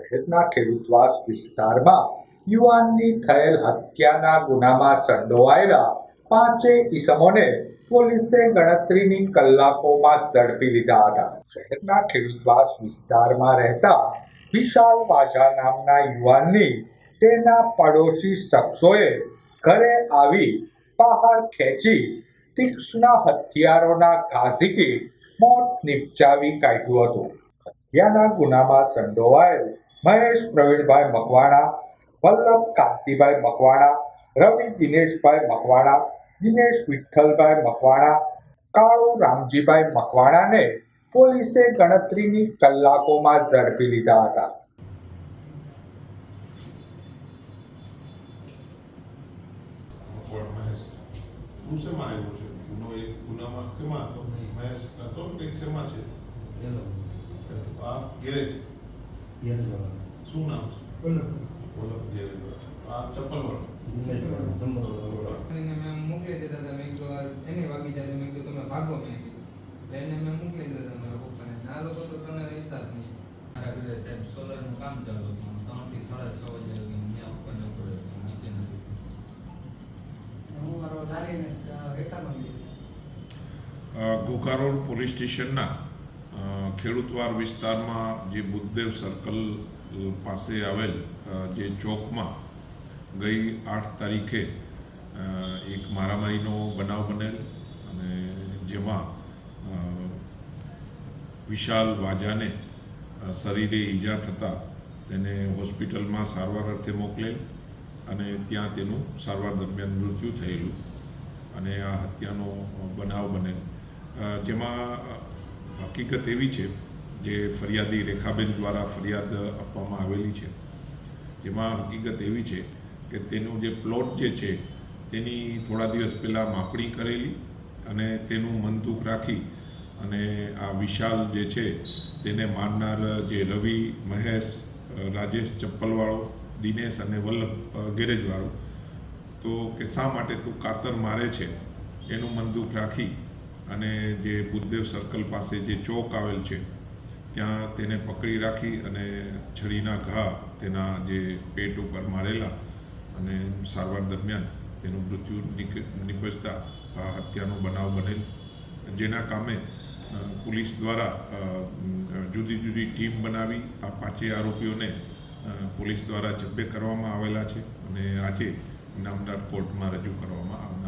શહેરના ખેડૂતવાસ વિસ્તારમાં યુવાનની થયેલ હત્યાના ગુનામાં સંડોવાયેલા પાંચેય ઇસમોને પોલીસે ગણતરીની કલાકોમાં ઝડપી લીધા હતા. શહેરના ખેડૂતવાસ વિસ્તારમાં રહેતા વિશાલ વાજા નામના યુવાનની તેના પડોશી શખ્સોએ ઘરે આવી પહાડ ખેંચી તીક્ષ્ણ હથિયારોના ઘાઝીકી મોત નિપજાવી કાઢ્યું હતું. હત્યાના ગુનામાં સંડોવાયેલ મહેશ પ્રવીણભાઈ મકવાણા, વલ્લભ કાંતિભાઈ મકવાણા, રવિ દિનેશભાઈ મકવાણા, દિનેશ વિઠ્ઠલભાઈ મકવાણા, કાળુ રામજીભાઈ મકવાણાને પોલીસે ગણતરીની કલાકોમાં ઝડપી લીધા હતા. કોણ શેમાં આવ્યો છે ગુનો એક ગુનામાં કેમાં હતો મહેશ? હતો કે શેમાં છે આ ગેરેજ શું નામ? છે બોલો આ ચપ્પલ વાળો? એને મેં મોકલી દીધા હતા. મેં એને વાગી જાય. મેં કીધું તમે ભાગો. મેં કીધું. એટલે એને મેં મોકલી દીધા મારા પપ્પાને. ને લોકો તો તને રહેતા જ નહીં મારા ઘરે સાહેબ સોલરનું કામ ચાલુ હતું. ત્રણથી સાડા છ વાગે લગી ત્યાં ઉપર નીચે નથી. હું મારો વેચાણમાં ગયો. અ, પોલીસ સ્ટેશનના ખેડૂતવાર વિસ્તારમાં જે બુદ્ધદેવ સર્કલ પાસે આવેલ જે ચોકમાં ગઈ આઠ તારીખે એક મારામારીનો બનાવ બનેલ અને જેમાં વિશાલ વાજાને શરીરે ઈજા થતાં તેને હોસ્પિટલમાં સારવાર અર્થે મોકલેલ અને ત્યાં તેનું સારવાર દરમિયાન મૃત્યુ થયેલું અને આ હત્યાનો બનાવ બનેલ. જેમાં હકીકત એવી છે જે ફરિયાદી રેખાબેન દ્વારા ફરિયાદ આપવામાં આવેલી છે. જેમાં હકીકત એવી છે કે તેનું જે પ્લોટ જે છે તેની થોડા દિવસ પહેલાં માપણી કરેલી અને તેનું મનદુખ રાખી અને આ વિશાલ જે છે તેને મારનાર જે રવિ, મહેશ, રાજેશ ચપ્પલવાળો, દિનેશ અને વલ્લભ ગેરેજવાળો, તો કે શા માટે તું કાતર મારે છે? એનું મનદુખ રાખી અને જે બુદ્ધદેવ સર્કલ પાસે જે ચોક આવેલ છે, ત્યાં તેને પકડી રાખી અને છરીના ઘા તેના જે પેટ ઉપર મારેલા અને સારવાર દરમિયાન તેનું મૃત્યુ નિપજતા હત્યાનો બનાવ બનેલ. જેના કામે પોલીસ દ્વારા જુદી જુદી ટીમ બનાવી આ પાંચેય આરોપીઓને પોલીસ દ્વારા જબ્બે કરવામાં આવેલા છે અને આજે નામદાર કોર્ટમાં રજૂ કરવામાં આવે